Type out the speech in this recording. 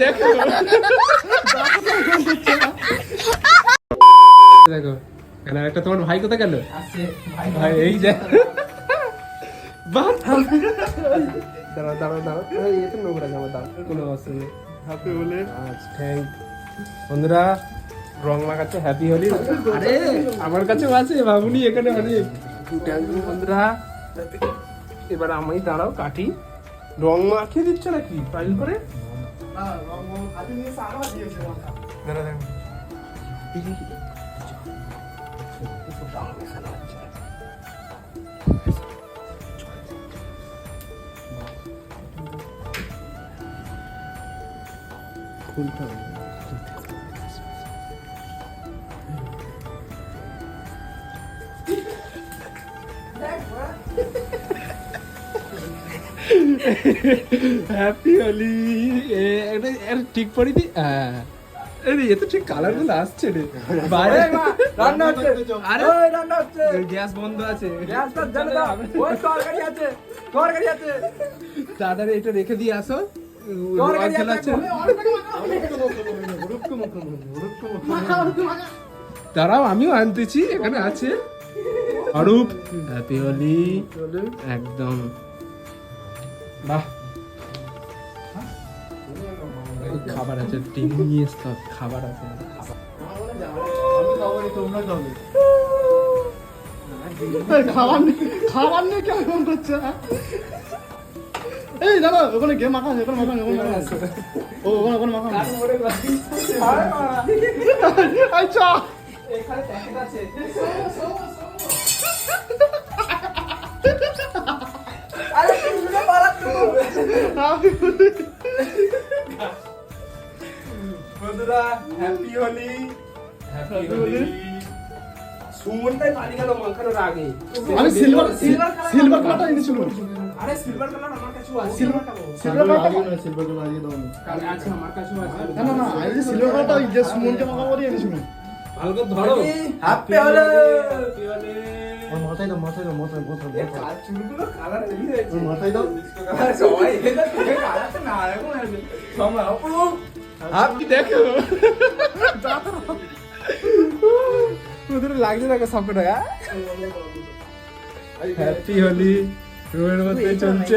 দেখো দেখো একটা তোমার ভাই কোথায় গেল? ভাই এই যে। দাঁড়াও দাঁড়াও দাঁড়াও। এই, এ তো নোংরা জামা দাঁড়াও। কোনো অসুবিধা নেই। হ্যাপি বলে। আচ্ছা থ্যাংক বন্ধুরা রং মাখাচ্ছে হ্যাপি হোলি। আরে আমার কাছেও আছে ভাবুনি এখানে অনেক। বন্ধুরা। এবার আমি দাঁড়াও কাটি। রং মাখিয়ে দিচ্ছে নাকি? ফাইল করে? খুলতে হবে হ্যাপি হোলি ঠিক পড়ি দি হ্যাঁ আরে এ তো ঠিক কালারগুলো আসছে রে বাইরে রান্না হচ্ছে আরে রান্না হচ্ছে গ্যাস বন্ধ আছে গ্যাসটা জ্বালে দাও ওই তরকারি আছে তরকারি আছে তাড়াতাড়ি এটা রেখে দিয়ে আসো তরকারি আছে খেলাচ্ছে দাঁড়াও আমিও আনতেছি এখানে আছে অরূপ হ্যাপি হোলি একদম বাহ খাবার আছে টিম নিয়ে হবে, খাবার আছে খাবার খাবার নেই কেমন করছে হ্যাঁ? এই দাদা ওখানে গেম মাখা আছে ওখানে মাখা ওখানে মাখা আছে। ও ওখানে ওখানে মাখা আছে। আচ্ছা এখানে প্যাকেট আছে বন্ধুরা হ্যাপি হোলি হ্যাপি হোলি সুমনটাই পালিয়ে গেল মাখানোর আগে। আমি সিলভার সিলভার কালারটা এনেছিল আরে সিলভার কালার আমার কাছেও আছে। সিলভার সিলভার কালারটা সিলভার কালার আগে দাও। কালে আছে আমার কাছেও আছে। না না না আমি যে সিলভার কালারটা যে সুমনকে মাখাবো এনেছিল ভালো করে ধরো। হ্যাপি হোলি হ্যাপি হোলি ওর মাথায় দাও মাথায় দাও মাথায় মাথায় চুলগুলো কালার মাথায় দাও সবাই এটা কালার না এরকম আছে তোমরা অপরূপ আপনি দেখো ওদের লাগছে দেখো সবকটা হ্যাপি হোলি রুমের মধ্যে চলছে